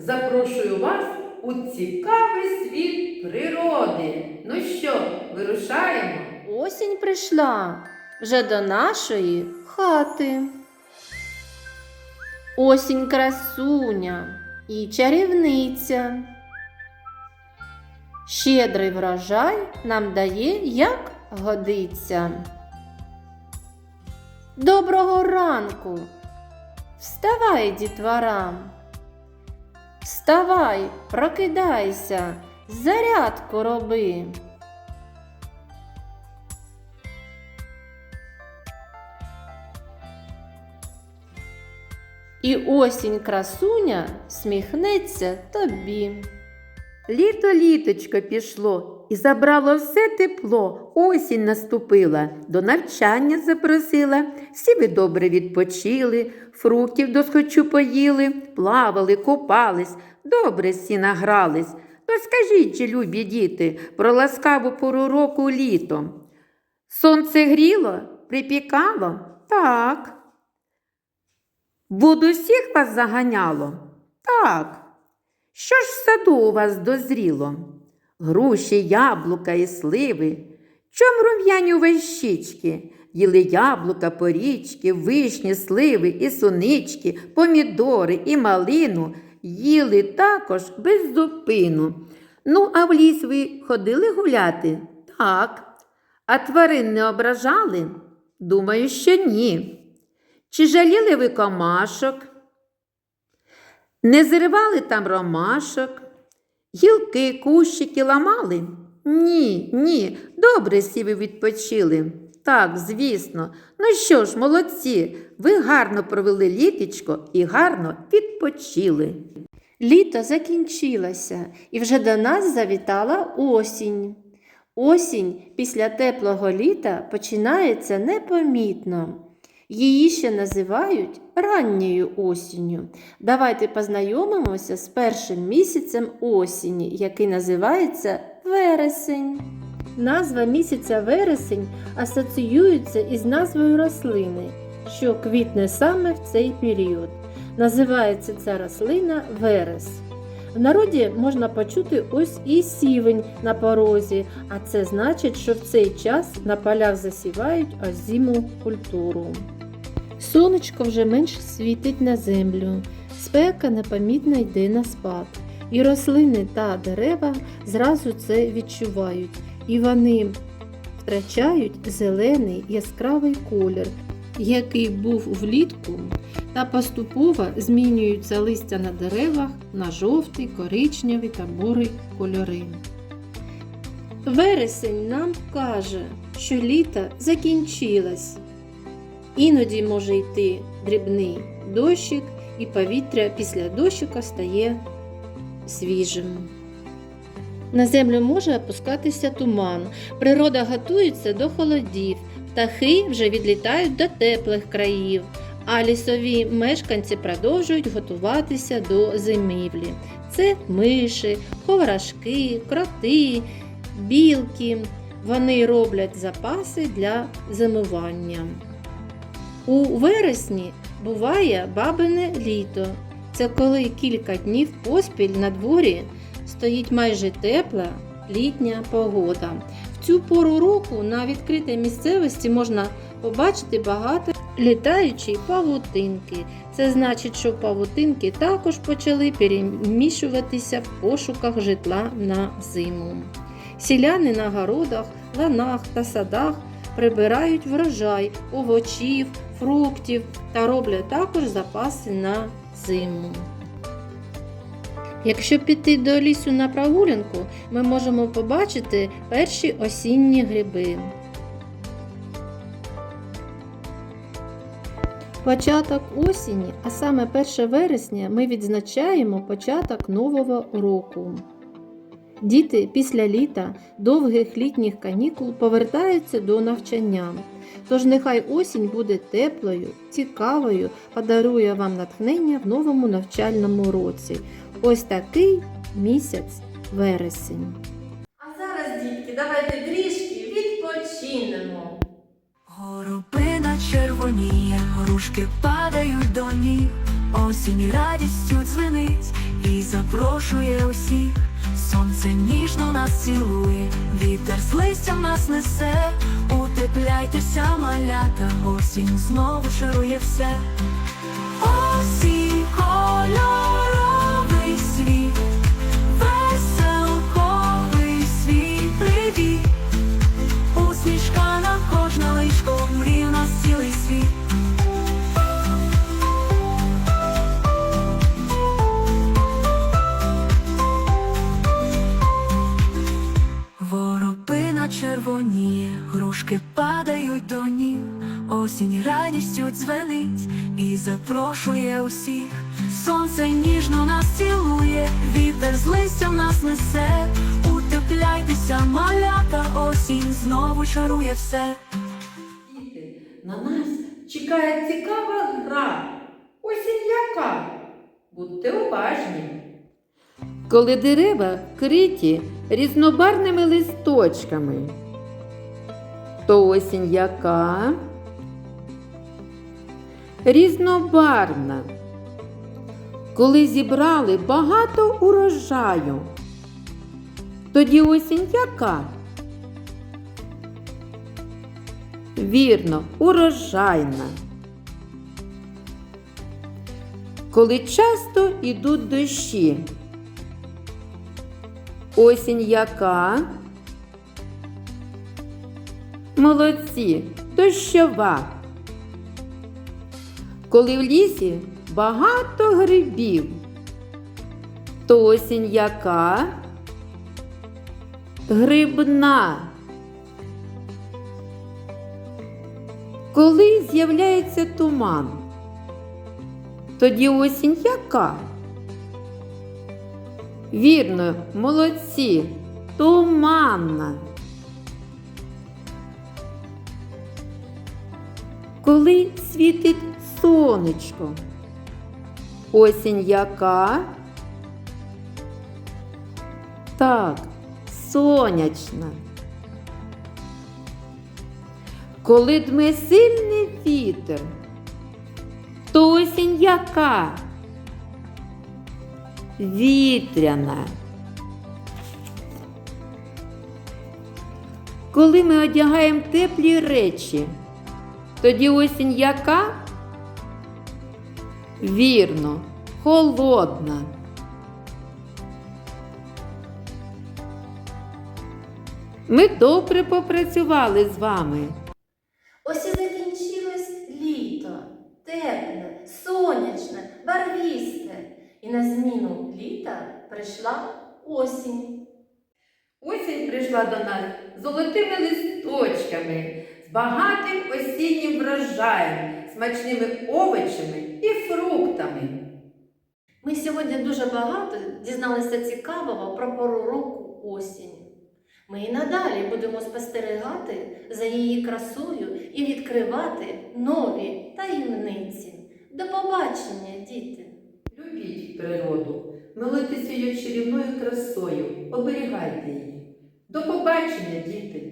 запрошую вас у цікавий світ природи. Ну що, вирушаємо? Осінь прийшла вже до нашої хати. Осінь красуня і чарівниця. Щедрий врожай нам дає, як годиться. Доброго ранку! Вставай, дітвора! Вставай, прокидайся, зарядку роби. І осінь красуня сміхнеться тобі. Літо літочко пішло і забрало все тепло. Осінь наступила, до навчання запросила. Всі ви добре відпочили, фруктів досхочу поїли, плавали, купались, добре всі награлись. То скажіть же, любі діти, про ласкаву пору року літо. Сонце гріло, припікало? Так. Воду всіх вас заганяло? Так. Що ж в саду у вас дозріло? Груші, яблука і сливи. Чом рум'яні вас? Їли яблука, порічки, вишні, сливи і сунички, помідори і малину, їли також без зупину. Ну, а в ліс ви ходили гуляти? Так. А тварин не ображали? Думаю, що ні. Чи жаліли ви комашок? Не зривали там ромашок, гілки, кущики ламали? Ні, ні, добре всі ви відпочили. Так, звісно. Ну що ж, молодці, ви гарно провели літечко і гарно відпочили. Літо закінчилося, і вже до нас завітала осінь. Осінь після теплого літа починається непомітно. Її ще називають ранньою осінню. Давайте познайомимося з першим місяцем осені, який називається вересень. Назва місяця вересень асоціюється із назвою рослини, що квітне саме в цей період. Називається ця рослина верес. В народі можна почути ось і сівень на порозі, а це значить, що в цей час на полях засівають озиму культуру. Сонечко вже менше світить на землю, спека непомітно йде на спад. І рослини та дерева зразу це відчувають, і вони втрачають зелений яскравий колір, який був влітку, та поступово змінюються листя на деревах на жовтий, коричневий та бурий кольори. Вересень нам каже, що літо закінчилось. Іноді може йти дрібний дощик, і повітря після дощика стає свіжим. На землю може опускатися туман, природа готується до холодів, птахи вже відлітають до теплих країв, а лісові мешканці продовжують готуватися до зимівлі. Це миші, ховрашки, кроти, білки. Вони роблять запаси для зимування. У вересні буває бабине літо. Це коли кілька днів поспіль на дворі стоїть майже тепла літня погода. В цю пору року на відкритій місцевості можна побачити багато літаючої павутинки. Це значить, що павутинки також почали переміщуватися в пошуках житла на зиму. Сіляни на городах, ланах та садах прибирають врожай овочів, фруктів та роблять також запаси на зиму. Якщо піти до лісу на прогулянку, ми можемо побачити перші осінні гриби. Початок осені, а саме 1 вересня, ми відзначаємо початок нового року. Діти після літа довгих літніх канікул повертаються до навчання. Тож нехай осінь буде теплою, цікавою, подарує вам натхнення в новому навчальному році. Ось такий місяць вересень. А зараз, дітки, давайте трішки відпочинемо. Горобина червоніє, горушки падають до ніг, осінь радістю дзвенить, і і запрошує усіх. Сонце ніжно нас цілує, вітер з листям нас несе. Утепляйтеся, малята, осінь знову шарує все. Осінь кольоровий падають до ніг, осінь радістю дзвенить і запрошує усіх. Сонце ніжно нас цілує, вітер з листям нас несе. Утепляйтеся, малята, осінь знову чарує все. Діти, на нас чекає цікава гра. Осінь яка? Будьте уважні. Коли дерева вкриті різнобарними листочками, то осінь яка? Різнобарвна. Коли зібрали багато урожаю, тоді осінь яка? Вірно, урожайна. Коли часто йдуть дощі, Осінь яка? Молодці, дощова. Коли в лісі багато грибів, то осінь яка? Грибна. Коли з'являється туман, тоді осінь яка? Вірно, молодці, туманна. Коли світить сонечко, осінь яка? Так, сонячна. Коли дме сильний вітер, то осінь яка? вітряна. Коли ми одягаємо теплі речі, тоді осінь яка? Вірно, холодна. Ми добре попрацювали з вами. Ось і закінчилось літо, тепле, сонячне, барвісте. І на зміну літа прийшла осінь. Осінь прийшла до нас з золотими листочками, багатим осіннім врожаєм, смачними овочами і фруктами. Ми сьогодні дуже багато дізналися цікавого про пору осінь. Ми і надалі будемо спостерігати за її красою і відкривати нові таємниці. До побачення, діти! Любіть природу, милуйтеся її чарівною красою, оберігайте її. До побачення, діти!